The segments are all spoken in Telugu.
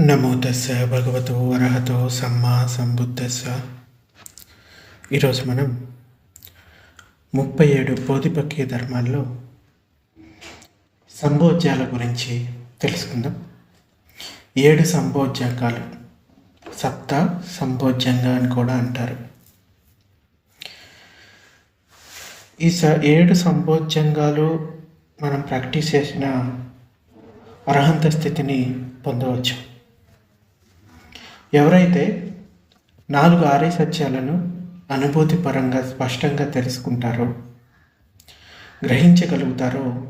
నమోతస్స భగవతో అర్హతో సమ్మా సంబుద్ధస్స. ఈరోజు మనం ముప్పై ఏడు బోధిపక్య ధర్మాల్లో సంభోజ్యాల గురించి తెలుసుకుందాం. ఏడు సంభోజ్యకాలు. సప్త సంభోజ్యంగా అని కూడా అంటారు. ఈ స ఏడు సంభోజ్యంగాలు మనం ప్రాక్టీస్ చేసిన అర్హంత స్థితిని పొందవచ్చు. ఎవరైతే నాలుగు ఆర్య సత్యాలను అనుభూతి పరంగా స్పష్టంగా తెలుసుకుంటారో గ్రహించగలుగుతారో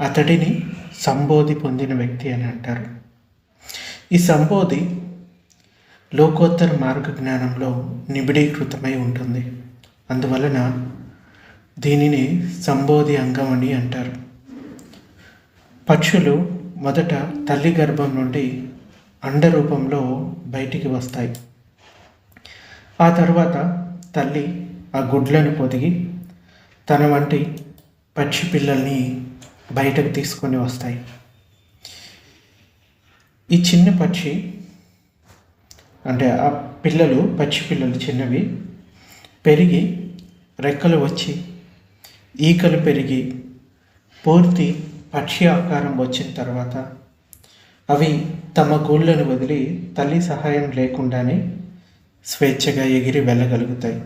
అతడిని సంబోధి పొందిన వ్యక్తి అని అంటారు. ఈ సంబోధి లోకోత్తర మార్గ జ్ఞానంలో నిబిడీకృతమై ఉంటుంది. అందువలన దీనిని సంబోధి అంగం అని అంటారు. పక్షులు మొదట తల్లి గర్భం నుండి అండ రూపంలో బయటికి వస్తాయి. ఆ తర్వాత తల్లి ఆ గుడ్లను పొదిగి తన వంటి పక్షి పిల్లల్ని బయటకు తీసుకొని వస్తాయి. ఈ చిన్న పక్షి అంటే ఆ పిల్లలు పక్షి పిల్లలు చిన్నవి పెరిగి రెక్కలు వచ్చి ఈకలు పెరిగి పూర్తి పక్షి ఆకారం వచ్చిన తర్వాత అవి తమ గూళ్ళను వదిలి తల్లి సహాయం లేకుండానే స్వేచ్ఛగా ఎగిరి వెళ్ళగలుగుతాయి.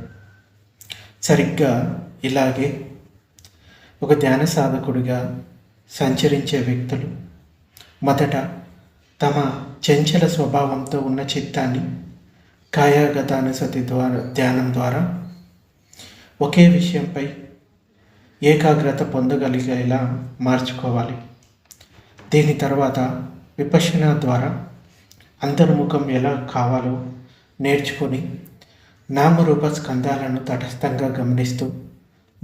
సరిగ్గా ఇలాగే ఒక ధ్యాన సాధకుడిగా సంచరించే వ్యక్తులు మొదట తమ చంచల స్వభావంతో ఉన్న చిత్తాన్ని కాయాగతానుసతి ద్వారా ధ్యానం ద్వారా ఒకే విషయంపై ఏకాగ్రత పొందగలిగేలా మార్చుకోవాలి. దీని తర్వాత విపశన ద్వారా అంతర్ముఖం ఎలా కావాలో నేర్చుకొని నామరూప స్కందాలను తటస్థంగా గమనిస్తూ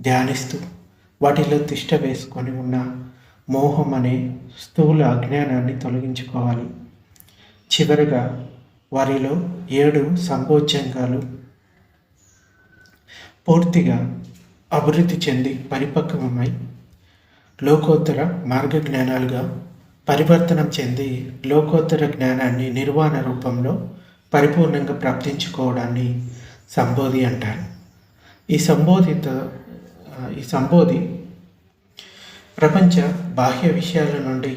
ధ్యానిస్తూ వాటిలో తిష్ట వేసుకొని ఉన్న మోహం అనే స్థూల అజ్ఞానాన్ని తొలగించుకోవాలి. చివరగా వారిలో ఏడు సంకోచంగాలు పూర్తిగా అభివృద్ధి చెంది పరిపక్వమై లోకోత్తర మార్గ జ్ఞానాలుగా పరివర్తనం చెంది లోకోత్తర జ్ఞానాన్ని నిర్వాణ రూపంలో పరిపూర్ణంగా ప్రాప్తించుకోవడాన్ని సంబోధి అంటారు. ఈ సంబోధిత ఈ సంబోధి ప్రపంచ బాహ్య విషయాల నుండి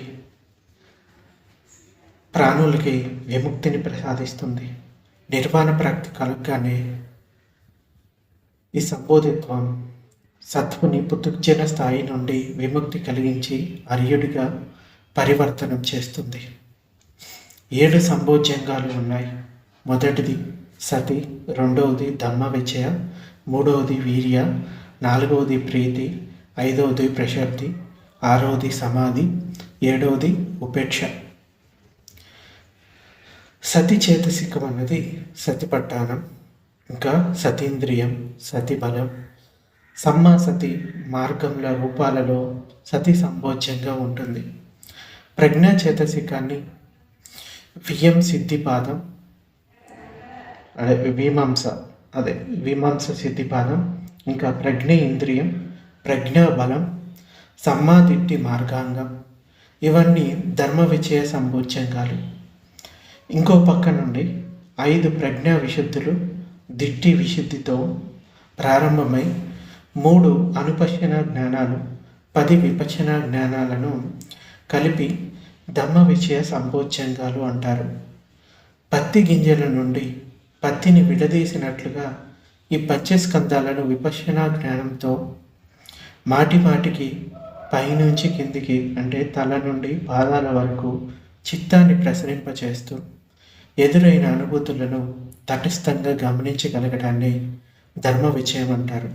ప్రాణులకి విముక్తిని ప్రసాదిస్తుంది. నిర్వాణ ప్రాప్తి కలగగానే ఈ సంబోధిత్వం సత్వుని పుతుర్జన స్థాయి నుండి విముక్తి కలిగించి అర్యుడిగా పరివర్తనం చేస్తుంది. ఏడు సంభోజ్యంగాలు ఉన్నాయి. మొదటిది సతి రెండవది ధమ్మ విజయ మూడవది వీర్య నాలుగవది ప్రీతి ఐదవది ప్రశబ్ది ఆరవది సమాధి ఏడవది ఉపేక్ష. సతి చేతసికం అన్నది సతిపట్టానం ఇంకా సతీంద్రియం సతి బలం. సమ్మా సతి మార్గంలో రూపాలలో సతి సంభోజ్యంగా ఉంటుంది. ప్రజ్ఞాచేతసికాన్ని. వియం సిద్ధిపాదం. అదే వీమాంస అదే వీమాంస సిద్ధిపాదం. ఇంకా ప్రజ్ఞ ఇంద్రియం ప్రజ్ఞాబలం సమ్మాదిట్టి మార్గాంగం. ఇవన్నీ ధర్మ విజయ సంభోజ్యంగాలు ఇంకో పక్క నుండి ఐదు ప్రజ్ఞా విశుద్ధులు దిట్టి విశుద్ధితో ప్రారంభమై మూడు అనుపశన జ్ఞానాలు పది విపచన జ్ఞానాలను కలిపి ధమ్మ విజయ సంభోజ్యంగాలు అంటారు. పత్తి గింజల నుండి పత్తిని విడదీసినట్లుగా ఈ పంచస్కందాలను విపశన జ్ఞానంతో మాటి మాటికి పైనుంచి కిందికి అంటే తల నుండి పాదాల వరకు చిత్తాన్ని ప్రసరింపచేస్తూ ఎదురైన అనుభూతులను తటస్థంగా గమనించగలగడాన్ని ధర్మ విజయం అంటారు.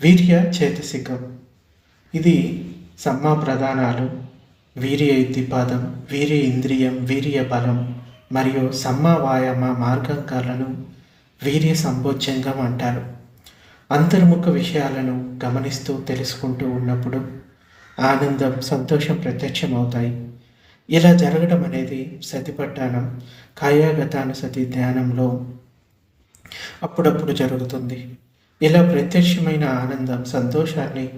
వీర్య చేతసికం. ఇది సమ్మా ప్రధానాలు. వీర్య పాదం వీర్య ఇంద్రియం వీర్య బలం మరియు సమ్మవాయమ మార్గంగాలను వీర్య సంభోజ్యంగం అంటారు. అంతర్ముఖ విషయాలను గమనిస్తూ తెలుసుకుంటూ ఉన్నప్పుడు ఆనందం సంతోషం ప్రత్యక్షమవుతాయి. ఇలా జరగడం అనేది సతిపట్టానం కాయాగతానుసతి ధ్యానంలో అప్పుడప్పుడు జరుగుతుంది. ఇలా ప్రత్యక్షమైన ఆనందం సంతోషాన్ని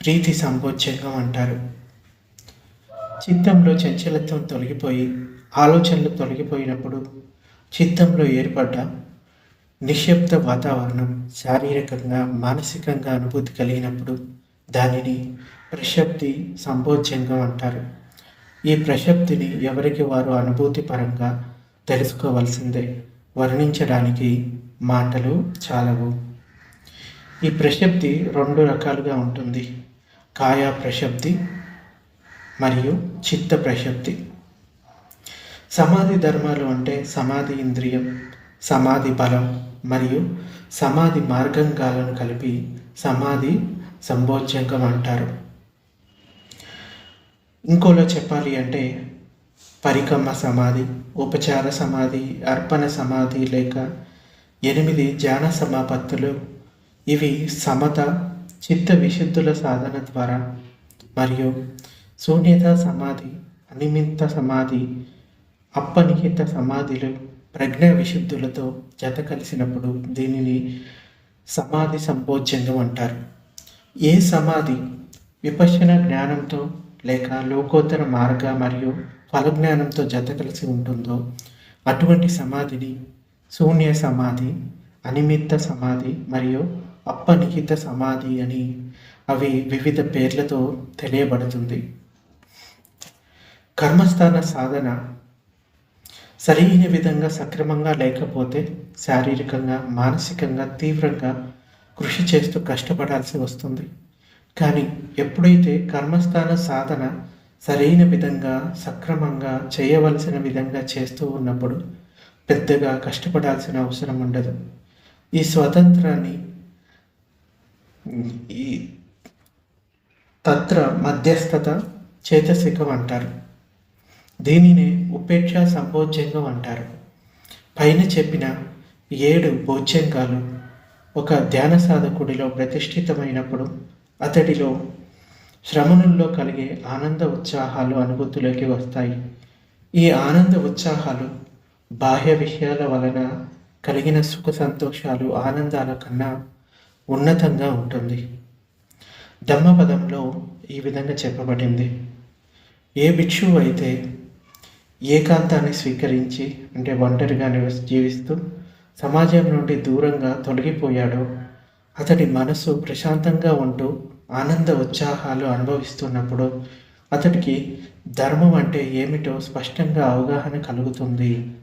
ప్రీతి సంభోజ్యంగా అంటారు. చిత్తంలో చంచలత్వం తొలగిపోయి ఆలోచనలు తొలగిపోయినప్పుడు చిత్తంలో ఏర్పడ్డ నిశ్శబ్ద వాతావరణం శారీరకంగా మానసికంగా అనుభూతి కలిగినప్పుడు దానిని ప్రశబ్ది సంబోధ్యంగా అంటారు. ఈ ప్రశబ్దిని ఎవరికి వారు అనుభూతి పరంగా తెలుసుకోవాల్సిందే? వర్ణించడానికి మాటలు చాలవు. ఈ ప్రశబ్ది రెండు రకాలుగా ఉంటుంది. కాయా ప్రశబ్ది మరియు చిత్త ప్రశక్తి సమాధి ధర్మాలు అంటే సమాధి ఇంద్రియం సమాధి బలం మరియు సమాధి మార్గంగాలను కలిపి సమాధి సంభోజ్యంగం అంటారు. ఇంకోలో చెప్పాలి అంటే పరికమ్మ సమాధి ఉపచార సమాధి అర్పణ సమాధి లేక ఎనిమిది ధ్యాన సమాపత్తులు. ఇవి సమత చిత్త విశుద్ధుల సాధన ద్వారా మరియు శూన్యత సమాధి అనిమిత్త సమాధి అప్పనిహిత సమాధిలు ప్రజ్ఞ విశుద్ధులతో జత కలిసినప్పుడు దీనిని సమాధి సంబోధ్యంగం అంటారు. ఏ సమాధి విపశన జ్ఞానంతో లేక లోకోత్తర మార్గ మరియు ఫలజ్ఞానంతో జత కలిసి ఉంటుందో అటువంటి సమాధిని శూన్య సమాధి అనిమిత్త సమాధి మరియు అప్పనిహిత సమాధి అని అవి వివిధ పేర్లతో తెలియబడుతుంది. కర్మస్థాన సాధన సరైన విధంగా సక్రమంగా లేకపోతే శారీరకంగా మానసికంగా తీవ్రంగా కృషి చేస్తూ కష్టపడాల్సి వస్తుంది. కానీ ఎప్పుడైతే కర్మస్థాన సాధన సరైన విధంగా సక్రమంగా చేయవలసిన విధంగా చేస్తూ ఉన్నప్పుడు పెద్దగా కష్టపడాల్సిన అవసరం ఉండదు. ఈ స్వతంత్రాన్ని ఈ తత్ర మధ్యస్థత చేతసికం అంటారు. దీనినే ఉపేక్ష సంభోజ్యంగం అంటారు. పైన చెప్పిన ఏడు భోజ్యంగాలు ఒక ధ్యాన సాధకుడిలో ప్రతిష్ఠితమైనప్పుడు అతడిలో శ్రమణుల్లో కలిగే ఆనంద ఉత్సాహాలు అనుభూతిలోకి వస్తాయి. ఈ ఆనంద ఉత్సాహాలు బాహ్య విషయాల వలన కలిగిన సుఖ సంతోషాలు ఆనందాల కన్నా ఉన్నతంగా ఉంటుంది. ధమ్మపదంలో ఈ విధంగా చెప్పబడింది. ఏ భిక్షువు అయితే ఏకాంతాన్ని స్వీకరించి అంటే ఒంటరిగా జీవిస్తూ సమాజం నుండి దూరంగా తొలగిపోయాడో. అతడి మనసు ప్రశాంతంగా ఉంటూ ఆనంద ఉత్సాహాలు అనుభవిస్తున్నప్పుడు అతడికి ధర్మం అంటే ఏమిటో స్పష్టంగా అవగాహన కలుగుతుంది.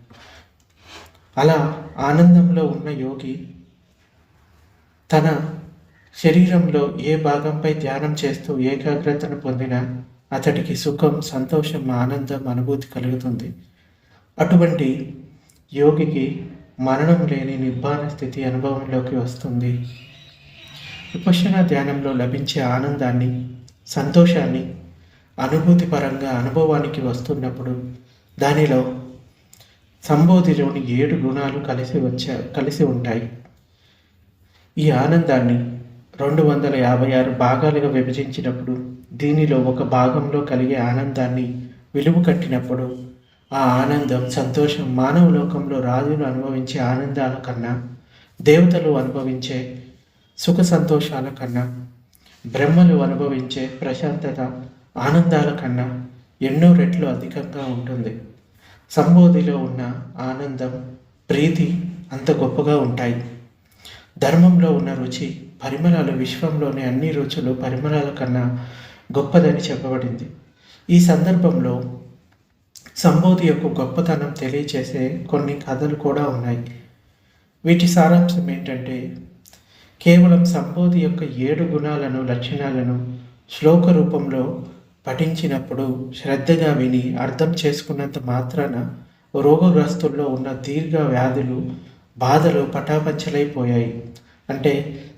అలా ఆనందంలో ఉన్న యోగి తన శరీరంలో ఏ భాగంపై ధ్యానం చేస్తూ ఏకాగ్రతను పొందిన అతడికి సుఖం సంతోషం ఆనందం అనుభూతి కలుగుతుంది. అటువంటి యోగికి మరణం లేని నిర్బాణ స్థితి అనుభవంలోకి వస్తుంది. విపశన ధ్యానంలో లభించే ఆనందాన్ని సంతోషాన్ని అనుభూతి పరంగా అనుభవానికి వస్తున్నప్పుడు దానిలో సంబోధిలోని ఏడు గుణాలు కలిసి వచ్చా కలిసి ఉంటాయి. ఈ ఆనందాన్ని రెండు వందల యాభై ఆరు భాగాలుగా విభజించినప్పుడు దీనిలో ఒక భాగంలో కలిగే ఆనందాన్ని విలువ కట్టినప్పుడు ఆ ఆనందం సంతోషం మానవ లోకంలో రాజులు అనుభవించే ఆనందాల కన్నా దేవతలు అనుభవించే సుఖ సంతోషాల కన్నా బ్రహ్మలు అనుభవించే ప్రశాంతత ఆనందాల కన్నా ఎన్నో రెట్లు అధికంగా ఉంటుంది. సంబోధిలో ఉన్న ఆనందం ప్రీతి అంత గొప్పగా ఉంటాయి. ధర్మంలో ఉన్న రుచి పరిమళాలు విశ్వంలోని అన్ని రుచులు పరిమళాల కన్నా గొప్పదని చెప్పబడింది. ఈ సందర్భంలో సంబోధి యొక్క గొప్పతనం తెలియచేసే కొన్ని కథలు కూడా ఉన్నాయి. వీటి సారాంశం ఏంటంటే కేవలం సంబోధి యొక్క ఏడు గుణాలను లక్షణాలను శ్లోక రూపంలో పఠించినప్పుడు శ్రద్ధగా విని అర్థం చేసుకున్నంత మాత్రాన రోగగ్రస్తుల్లో ఉన్న దీర్ఘ వ్యాధులు బాధలు పటాపంచలైపోయాయి. అంటే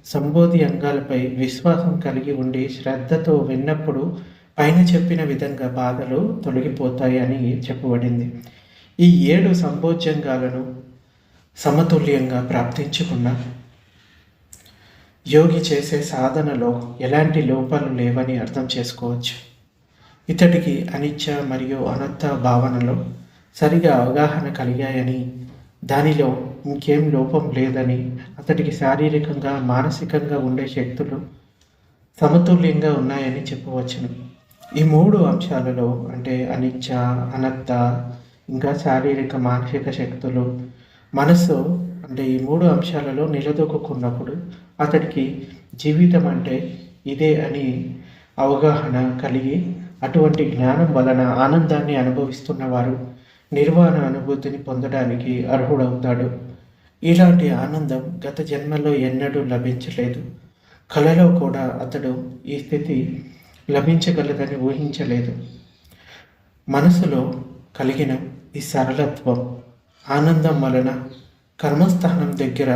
సంబోధి అంగాలపై విశ్వాసం కలిగి ఉండి శ్రద్ధతో విన్నప్పుడు పైన చెప్పిన విధంగా బాధలు తొలగిపోతాయి అని చెప్పబడింది. ఈ ఏడు సంబోధ్యంగాలను సమతుల్యంగా ప్రాప్తించుకున్న యోగి చేసే సాధనలో ఎలాంటి లోపాలు లేవని అర్థం చేసుకోవచ్చు. ఇతడికి అనిచ్చ మరియు అనంత భావనలో సరిగా అవగాహన కలిగాయని దానిలో ఇంకేం లోపం లేదని అతడికి శారీరకంగా మానసికంగా ఉండే శక్తులు సమతుల్యంగా ఉన్నాయని చెప్పవచ్చును. ఈ మూడు అంశాలలో అంటే అనిచ్చ అనత్త ఇంకా శారీరక మానసిక శక్తులు మనసు అంటే ఈ మూడు అంశాలలో నిలదొక్కున్నప్పుడు అతడికి జీవితం అంటే ఇదే అని అవగాహన కలిగి అటువంటి జ్ఞానం వలన ఆనందాన్ని అనుభవిస్తున్నవారు నిర్వాణ అనుభూతిని పొందడానికి అర్హుడవుతాడు. ఇలాంటి ఆనందం గత జన్మలో ఎన్నడూ లభించలేదు. కళలో కూడా అతడు ఈ స్థితి లభించగలదని ఊహించలేదు. మనసులో కలిగిన ఈ సరళత్వం ఆనందం వలన కర్మస్థానం దగ్గర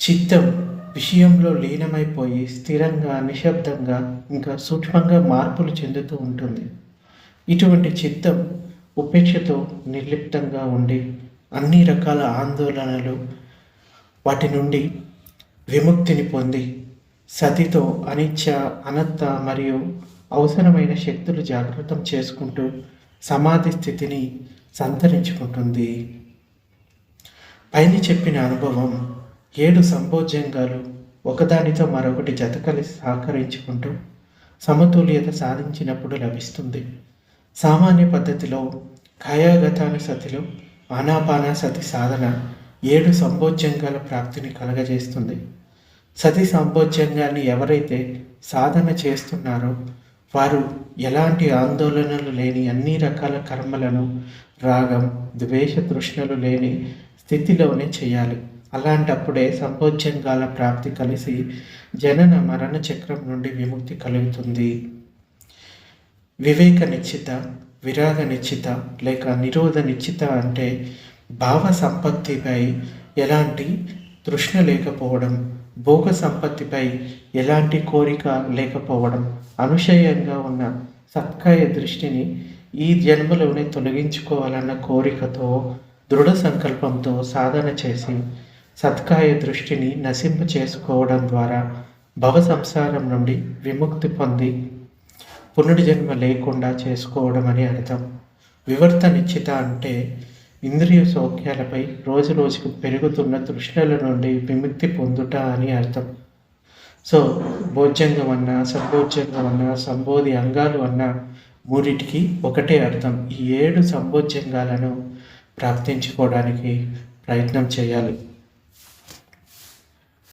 చిత్తం విషయంలో లీనమైపోయి స్థిరంగా నిశ్శబ్దంగా ఇంకా సూక్ష్మంగా మార్పులు చెందుతూ ఉంటుంది. ఇటువంటి చిత్తం ఉపేక్షతో నిర్లిప్తంగా ఉండి అన్ని రకాల ఆందోళనలు వాటి నుండి విముక్తిని పొంది సతితో అనిచ్చ అనత్త మరియు అవసరమైన శక్తులు జాగృతం చేసుకుంటూ సమాధి స్థితిని సంతరించుకుంటుంది. పైన చెప్పిన అనుభవం ఏడు సంభోజ్యంగాలు ఒకదానితో మరొకటి జత కలిసి సహకరించుకుంటూ సమతుల్యత సాధించినప్పుడు లభిస్తుంది. సామాన్య పద్ధతిలో కాయాగతాన సతిలో ఆనాపాన సతి సాధన ఏడు సంభోజ్యంగాల ప్రాప్తిని కలగజేస్తుంది. సతి సంభోజ్యంగాన్ని ఎవరైతే సాధన చేస్తున్నారో వారు ఎలాంటి ఆందోళనలు లేని అన్ని రకాల కర్మలను రాగం ద్వేష తృష్ణలు లేని స్థితిలోనే చేయాలి. అలాంటప్పుడే సంభోజ్యంగాల ప్రాప్తి కలిసి జనన మరణ చక్రం నుండి విముక్తి కలుగుతుంది. వివేక నిశ్చిత విరాగ నిశ్చిత లేక నిరోధ నిశ్చిత అంటే భావ సంపత్తిపై ఎలాంటి తృష్ణ లేకపోవడం భోగ సంపత్తిపై ఎలాంటి కోరిక లేకపోవడం అనుషయంగా ఉన్న సత్కాయ దృష్టిని ఈ జన్మలోనే తొలగించుకోవాలన్న కోరికతో దృఢ సంకల్పంతో సాధన చేసి సత్కాయ దృష్టిని నశింప చేసుకోవడం ద్వారా భవ సంసారం నుండి విముక్తి పొంది పునర్జన్మ లేకుండా చేసుకోవడం అని అర్థం. వివర్త నిశ్చిత అంటే ఇంద్రియ సౌఖ్యాలపై రోజు రోజుకు పెరుగుతున్న తృష్ణల నుండి విముక్తి పొందుట అని అర్థం. సో భోజ్యంగం అన్న సంభోజ్యంగం అన్న సంబోధి అంగాలు అన్న మూడిటికి ఒకటే అర్థం. ఈ ఏడు సంభోజ్యంగాలను ప్రాప్తించుకోవడానికి ప్రయత్నం చేయాలి.